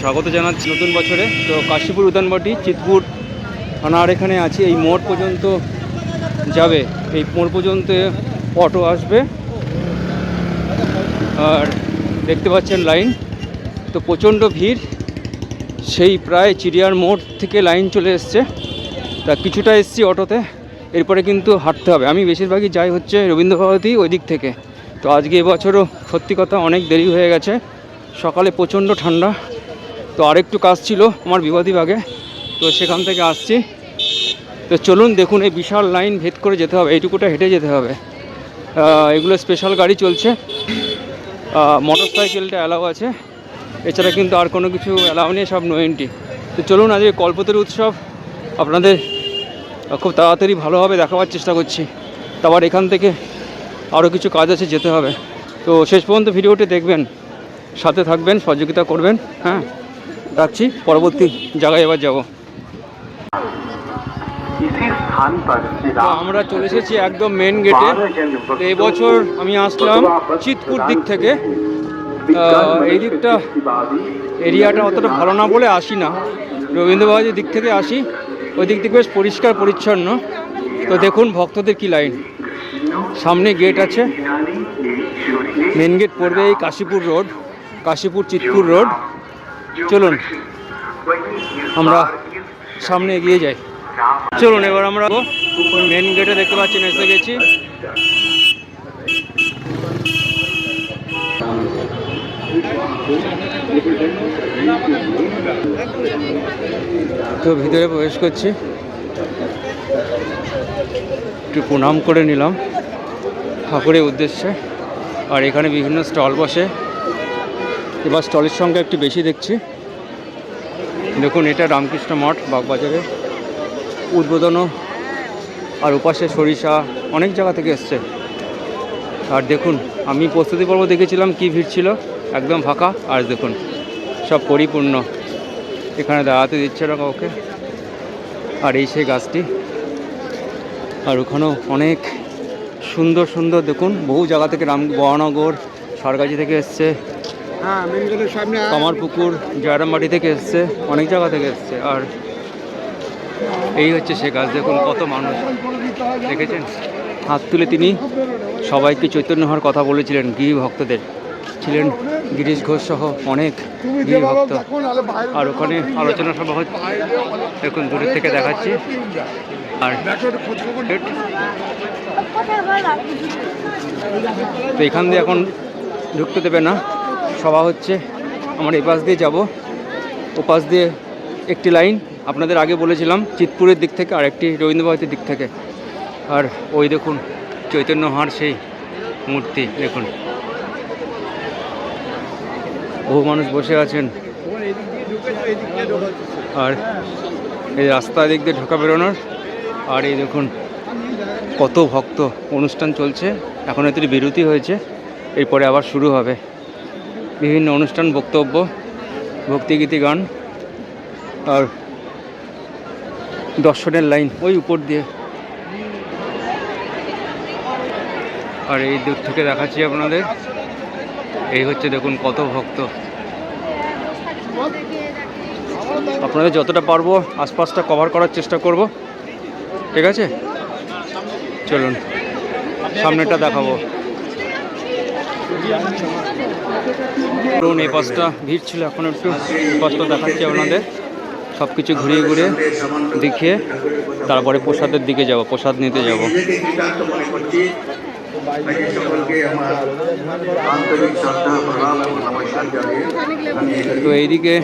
স্বাগত জানাচ্ছি নতুন বছরে। তো কাশীপুর উদানবাটি চিতপুর থানার এখানে আছে। এই মোড় পর্যন্ত যাবে। এই মোড় পর্যন্ত অটো আসবে। আর দেখতে পাচ্ছেন লাইন। তো প্রচণ্ড ভিড়। সেই প্রায় চিড়িয়ার মোড় থেকে লাইন চলে এসছে। তা কিছুটা এসছি অটোতে। এরপরে কিন্তু হাঁটতে হবে। আমি বেশিরভাগই যাই হচ্ছে রবীন্দ্রভারতী ওই দিক থেকে। তো আজকে এবছরও সত্যি কথা অনেক দেরি হয়ে গেছে। সকালে প্রচণ্ড ঠান্ডা। তো আরেকটু কাজ ছিল আমার বিবাদীবাগে তো সেখান থেকে আসছি। তো চলুন দেখুন, এই বিশাল লাইন ভেদ করে যেতে হবে, এইটুকুটা হেঁটে যেতে হবে। এগুলো স্পেশাল গাড়ি চলছে। মোটর সাইকেলটা অ্যালাউ আছে। এছাড়া কিন্তু আর কোনো কিছু অ্যালাউ নেই, সব নো এন্ট্রি তো চলুন আজকে কল্পতরু উৎসব। আপনাদের খুব তাড়াতাড়ি ভালোভাবে দেখাবার চেষ্টা করছি। তারপর এখান থেকে আরও কিছু কাজ আছে, যেতে হবে। তো শেষ পর্যন্ত ভিডিওটি দেখবেন, সাথে থাকবেন, সহযোগিতা করবেন হ্যাঁ? রাখছি, পরবর্তী জায়গায় এবার যাব। আমরা চলে এসেছি একদম মেন গেটে এবছর আমি আসলাম চিতপুর দিক থেকে। এই দিকটা এরিয়াটা অতটা ভালো না বলে আসি না। রবীন্দ্রভাবাজির দিক থেকে আসি। ওই দিক থেকে বেশ পরিষ্কার, পরিচ্ছন্ন। তো দেখুন ভক্তদের কি লাইন। সামনে গেট আছে। মেন গেট পড়বে এই কাশীপুর রোড কাশীপুর চিতপুর রোড চলুন, আমরা সামনে এগিয়ে যাই। চলুন, এবার আমরা মেন গেটে দেখতে পাচ্ছেন, এসে গেছি। তো ভিতরে প্রবেশ করছি। একটু প্রণাম করে নিলাম ঠাকুরের উদ্দেশ্যে। আর এখানে বিভিন্ন স্টল বসে। এবার স্টলের সংখ্যা একটু বেশি দেখছি। দেখুন, এটা রামকৃষ্ণ মঠ, বাগবাজারে। উদ্বোধনও। আর উপাসে সরিষা, অনেক জায়গা থেকে এসছে। আর দেখুন, আমি প্রস্তুতি পর্ব দেখেছিলাম, কি ভিড় ছিল। একদম ফাঁকা। আর দেখুন, সব পরিপূর্ণ। এখানে দাঁড়াতে দিচ্ছে না কাউকে। আর এই সেই গাছটি। আর ওখানেও অনেক সুন্দর সুন্দর, দেখুন, বহু জায়গা থেকে রাম বহনগর সরগাছি থেকে এসছে। হ্যাঁ কামারপুকুর জয়রামবাটি থেকে এসছে, অনেক জায়গা থেকে এসছে। আর এই হচ্ছে সে গাছ, দেখুন কত মানুষ। দেখেছেন? হাত তুলে তিনি সবাইকে চৈতন্য হওয়ার কথা বলেছিলেন গিরি ভক্তদের। ছিলেন গিরিশ ঘোষ সহ অনেক গিরি ভক্ত। আর ওখানে আলোচনা সভা হচ্ছে। দেখুন দূরের থেকে দেখাচ্ছি। আর। তো এখান দিয়ে এখন ঢুকতে দেবে না। সভা হচ্ছে। আমরা এই পাশ দিয়ে যাব। ও পাশ দিয়ে একটি লাইন আপনাদের আগে বলেছিলাম, চিতপুরের দিক থেকে আর একটি রবীন্দ্রভারতীর দিক থেকে। আর ওই দেখুন, চৈতন্য হার সেই মূর্তি, দেখুন। বহু মানুষ বসে আছেন। আর এই রাস্তা দিক দিয়ে ঢোকা বেরোনোর, আর এই দেখুন, কত ভক্ত অনুষ্ঠান চলছে। এখন এতে বিরতি হয়েছে, এরপরে আবার শুরু হবে। বিভিন্ন অনুষ্ঠান, বক্তব্য ভক্তিগীতি গান আর দর্শনের লাইন ওই উপর দিয়ে। আর এই দূর থেকে দেখাচ্ছি আপনাদের। এই হচ্ছে দেখুন কত ভক্ত। আপনাদের যতটা পারব আশপাশটা কভার করার চেষ্টা করব। ঠিক আছে? চলুন, সামনেটা দেখাবো। ধরুন এই পাশটা, ভিড় ছিল এখন একটু, পাশটা দেখাচ্ছি আপনাদের। সব কিছু ঘুরিয়ে ঘুরিয়ে দেখে তারপরে প্রসাদের দিকে যাব, প্রসাদ নিতে যাব। তো এইদিকে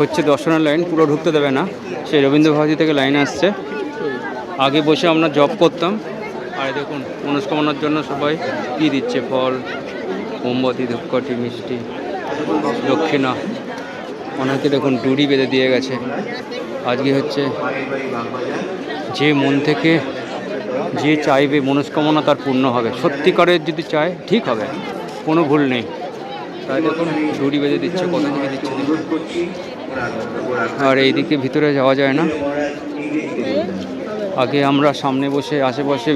হচ্ছে দর্শনের লাইন, পুরো ঢুকতে দেবে না। সেই রবীন্দ্রভারতী থেকে লাইন আসছে। আগে বসে আমরা জব করতাম। আর দেখুন, মনস্কামনার জন্য সবাই কী দিচ্ছে ফল, মোমবাতি, ধূপকাঠি, মিষ্টি, দক্ষিণা। অনেকে দেখুন ডুরি বেঁধে দিয়ে গেছে। আজকে হচ্ছে যে মন থেকে যে চাইবে, মনস্কামনা তার পূর্ণ হবে। সত্যিকারের যদি চায়, ঠিক হবে। কোনো ভুল নেই। তাই দেখুন ডুরি বেঁধে দিচ্ছে কত থেকে দিচ্ছে। আর এইদিকে ভিতরে যাওয়া যায় না। আগে আমরা সামনে বসে, আশেপাশে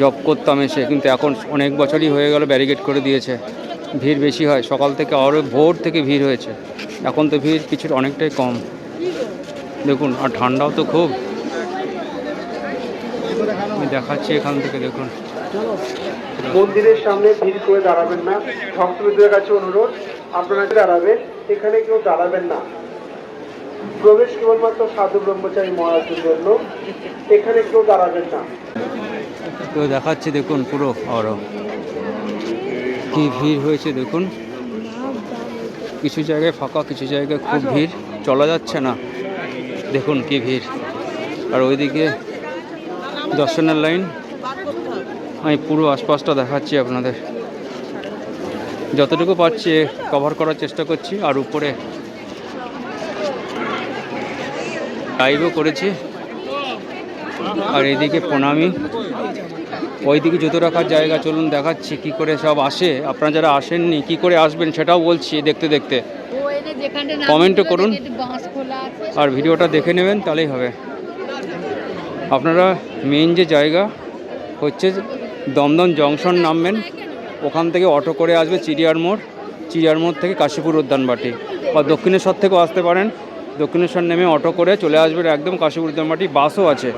জব করতাম এসে, কিন্তু এখন অনেক বছরই হয়ে গেল ব্যারিকেড করে দিয়েছে। ভিড় বেশি হয়, সকাল থেকে আরও ভোর থেকে ভিড় হয়েছে। এখন তো ভিড় কিছুটা অনেকটাই কম। দেখুন, আর ঠান্ডাও তো খুব। দেখাচ্ছি এখান থেকে, দেখুন। মন্দিরের সামনে ভিড় করে দাঁড়াবেন না। ভক্তবৃন্দের কাছে অনুরোধ, আপনারা দাঁড়াবেন, এখানে কেউ দাঁড়াবেন না। প্রবেশ কেবলমাত্র সাধু ব্রহ্মচারী মহারাজের জন্য। এখানে কেউ দাঁড়াবেন না। তো দেখাচ্ছি দেখুন পুরো আরও কি ভিড় হয়েছে দেখুন। কিছু জায়গায় ফাঁকা, কিছু জায়গায় খুব ভিড়। চলা যাচ্ছে না। দেখুন কি ভিড়। আর ওইদিকে দর্শনের লাইন। আমি পুরো আশপাশটা দেখাচ্ছি আপনাদের। যতটুকু পারছি কভার করার চেষ্টা করছি। আর উপরে লাইভও করেছি। আর এইদিকে প্রণামী। ওইদিকে জুতো রাখার জায়গা, চলুন দেখাচ্ছি কি করে সব আসে। আপনারা যারা আসেননি, কি করে আসবেন সেটাও বলছি দেখতে দেখতে। কমেন্টও করুন। আর ভিডিওটা দেখে নেবেন, তাহলেই হবে। আপনারা মেন যে জায়গা হচ্ছে দমদম জংশন নামবেন, ওখান থেকে অটো করে আসবে চিড়িয়ার মোড় চিড়িয়ার মোড় থেকে কাশীপুর উদ্যানবাটি। বা দক্ষিণেশ্বর থেকেও আসতে পারেন। দক্ষিণেশ্বর নেমে অটো করে চলে আসবেন একদম কাশীপুর উদ্যানবাটি বাসও আছে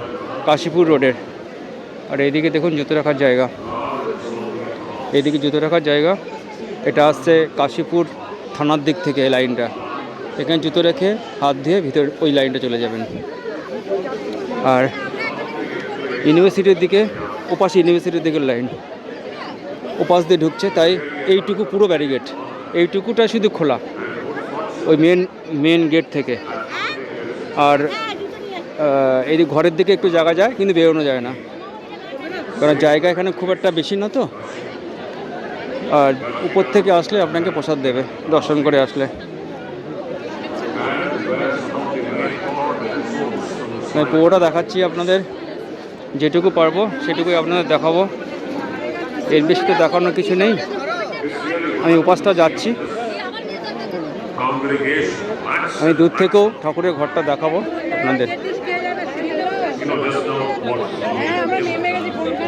কাশীপুর রোডের। আর এইদিকে দেখুন জুতো রাখার জায়গা। এইদিকে জুতো রাখার জায়গা। এটা আসছে কাশীপুর থানার দিক থেকে এই লাইনটা। এখানে জুতো রেখে হাত দিয়ে ভিতর ওই লাইনটা চলে যাবেন। আর ইউনিভার্সিটির দিকে, ওপাশে ইউনিভার্সিটির দিকের লাইন। ওপাশ দিয়ে ঢুকছে, তাই এইটুকু পুরো ব্যারিগেট এইটুকুটা শুধু খোলা। ওই মেন মেন গেট থেকে। আর এই ঘরের দিকে একটু জায়গা যায়, কিন্তু বেরোনো যায় না। কারণ জায়গা এখানে খুব একটা বেশি না তো। আর উপর থেকে আসলে আপনাকে প্রসাদ দেবে, দর্শন করে আসলে। পুরোটা দেখাচ্ছি আপনাদের। যেটুকু পারব, সেটুকুই আপনাদের দেখাবো। এর বেশি তো দেখানোর কিছু নেই। আমি উপাসটা যাচ্ছি। আমি দূর থেকেও ঠাকুরের ঘরটা দেখাবো আপনাদের।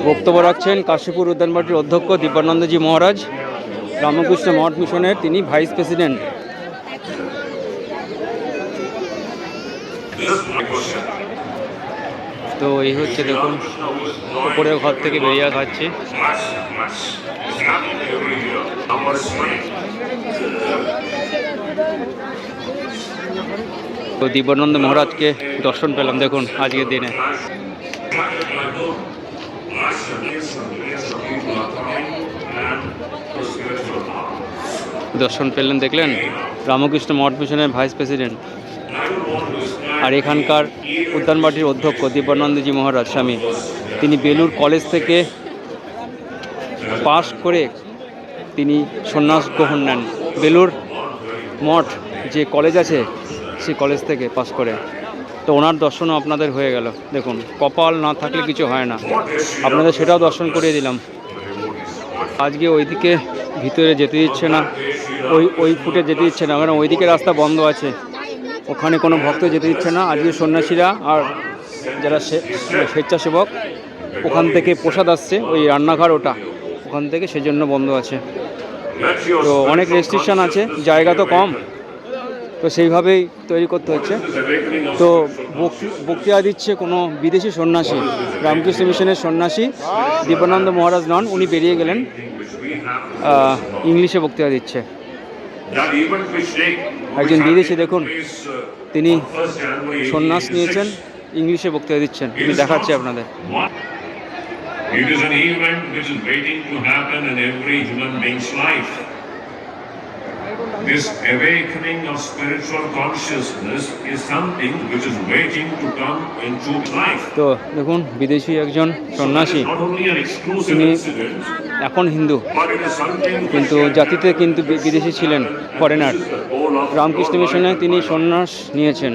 বক্তব্য রাখছেন কাশীপুর উদ্যানবাটির অধ্যক্ষ দিব্যানন্দজি মহারাজ রামকৃষ্ণ মঠ মিশনের তিনি ভাইস প্রেসিডেন্ট। তো এই হচ্ছে দেখুন উপরের ঘর থেকে বেরিয়ে খাচ্ছি তো দিব্যানন্দ মহারাজকে দর্শন পেলাম, দেখুন আজকের দিনে। দর্শন পেলেন, দেখলেন রামকৃষ্ণ মঠ মিশনের ভাইস প্রেসিডেন্ট। আর এখানকার উদ্যানবাটির অধ্যক্ষ দিব্যানন্দজি মহারাজ স্বামী। তিনি বেলুর কলেজ থেকে পাশ করে তিনি সন্ন্যাস গ্রহণ নেন। বেলুর মঠ যে কলেজ আছে সেই কলেজ থেকে পাশ করে। তো ওনার দর্শনও আপনাদের হয়ে গেল। দেখুন, কপাল না থাকলে কিছু হয় না। আপনাদের সেটাও দর্শন করিয়ে দিলাম। আজকে ওইদিকে ভিতরে যেতে দিচ্ছে না। ওই ওই ফুটে যেতে দিচ্ছে না। কারণ ওইদিকে রাস্তা বন্ধ আছে। ওখানে কোনো ভক্ত যেতে দিচ্ছে না। আজকে সন্ন্যাসীরা আর যারা স্বেচ্ছাসেবক, ওখান থেকে প্রসাদ আসছে। ওই রান্নাঘর ওটা। ওখান থেকে সেজন্য বন্ধ আছে। তো অনেক রেস্ট্রিকশান আছে। জায়গা তো কম। তো সেইভাবেই তৈরি করতে হচ্ছে। তো বক্তৃ- বক্তৃতা দিচ্ছে কোনো বিদেশি সন্ন্যাসী, রামকৃষ্ণ মিশনের সন্ন্যাসী দীপানন্দ মহারাজ নন, উনি বেরিয়ে গেলেন ইংলিশে বক্তৃতা দিচ্ছে। একজন বিদেশি দেখুন, তিনি সন্ন্যাস নিয়েছেন, ইংলিশে বক্তৃতা দিচ্ছেন, আমি দেখাচ্ছি আপনাদের। It is an event which is waiting to happen in every human being's life. This awakening of spiritual consciousness is something which is waiting to come into life. তো দেখুন বিদেশি একজন সন্ন্যাসী তিনি- এখন হিন্দু কিন্তু জাতিতে কিন্তু বিদেশি ছিলেন ফরেনার রামকৃষ্ণ মিশনে. তিনি সন্ন্যাস নিয়েছেন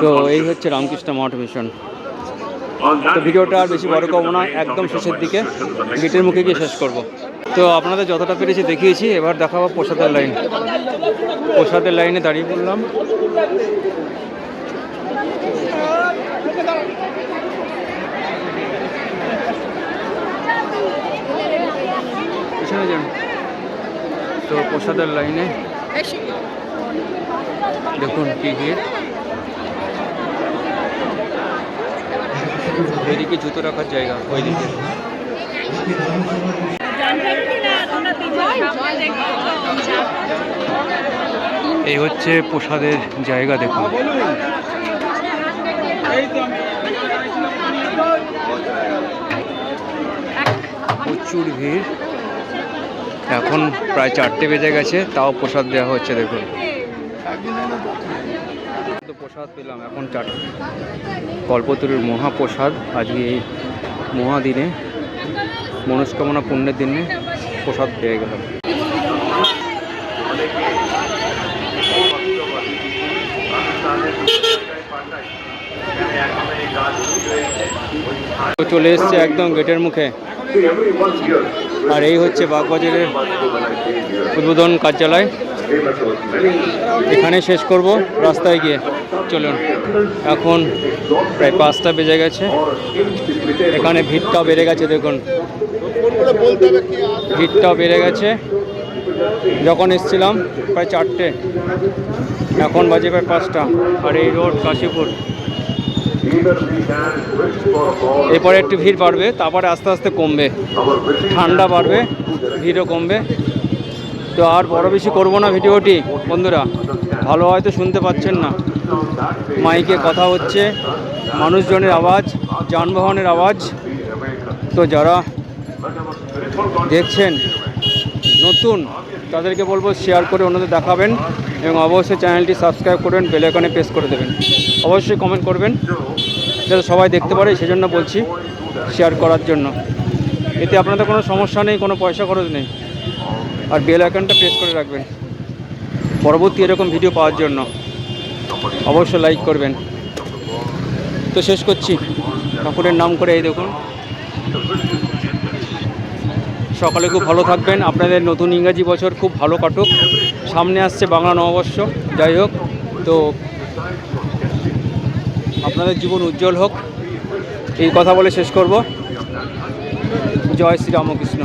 তো এই. হচ্ছে রামকৃষ্ণ মঠ মিশন তো ভিডিওটা আর বেশি বড় করব না একদম শেষের দিকে গেটের মুখে গিয়ে শেষ করব তো আপনাদের যতটা পেরেছি দেখিয়েছি, এবার দেখাবো প্রসাদের লাইন। প্রসাদের লাইনে দাঁড়িয়ে পড়লাম। তো প্রসাদের লাইনে দেখুন কি ভিড় এদিকে জুতো রাখার জায়গা ওইদিকে। এই হচ্ছে প্রসাদের জায়গা দেখুন। প্রচুর ভিড়। এখন প্রায় চারটে বেজে গেছে, তাও প্রসাদ দেওয়া হচ্ছে, দেখুন। প্রসাদ পেলাম, এখন চারটে। কল্পতরুর মহাপ্রসাদ, আজকে এই মহাদিনে। মনস্কামনা পুণ্যের দিনে প্রসাদ পেয়ে গেলাম। চলে এসছে একদম গেটের মুখে। আর এই হচ্ছে বাগবাজারের উদ্বোধন কার্যালয়। এখানে শেষ করব, রাস্তায় গিয়ে চলুন। এখন প্রায় পাঁচটা বেজে গেছে। এখানে ভিড়টাও বেড়ে গেছে, দেখুন। ভিড়টাও বেড়ে গেছে। যখন এসছিলাম, প্রায় চারটে। এখন বাজে প্রায় পাঁচটা। আর এই রোড কাশীপুর। এরপরে একটু ভিড় বাড়বে, তারপরে আস্তে আস্তে কমবে। ঠান্ডা বাড়বে, ভিড়ও কমবে। তো আর বড় বেশি করব না ভিডিওটি, বন্ধুরা। ভালো হয়তো শুনতে পাচ্ছেন না। মাইকে কথা হচ্ছে, মানুষজনের আওয়াজ, যানবাহনের আওয়াজ। তো যারা দেখছেন, নতুন, তাদেরকে বলব শেয়ার করে অন্যদের দেখাবেন এবং অবশ্যই চ্যানেলটি সাবস্ক্রাইব করবেন বেল আইকনে প্রেস করে দেবেন। অবশ্যই কমেন্ট করবেন, যাতে সবাই দেখতে পারে সেজন্য বলছি শেয়ার করার জন্য। এতে আপনাদের কোনো সমস্যা নেই, কোনো পয়সা খরচ নেই। আর বেল আইকনটা প্রেস করে রাখবেন। পরবর্তী এরকম ভিডিও পাওয়ার জন্য। অবশ্যই লাইক করবেন। তো শেষ করছি। ঠাকুরের নাম করে এই দেখুন। সকালে খুব ভালো থাকবেন। আপনাদের নতুন ইংরাজি বছর খুব ভালো কাটুক। সামনে আসছে বাংলা নববর্ষ। যাই হোক, তো আপনাদের জীবন উজ্জ্বল হোক। এই কথা বলে শেষ করব। জয় শ্রী রামকৃষ্ণ।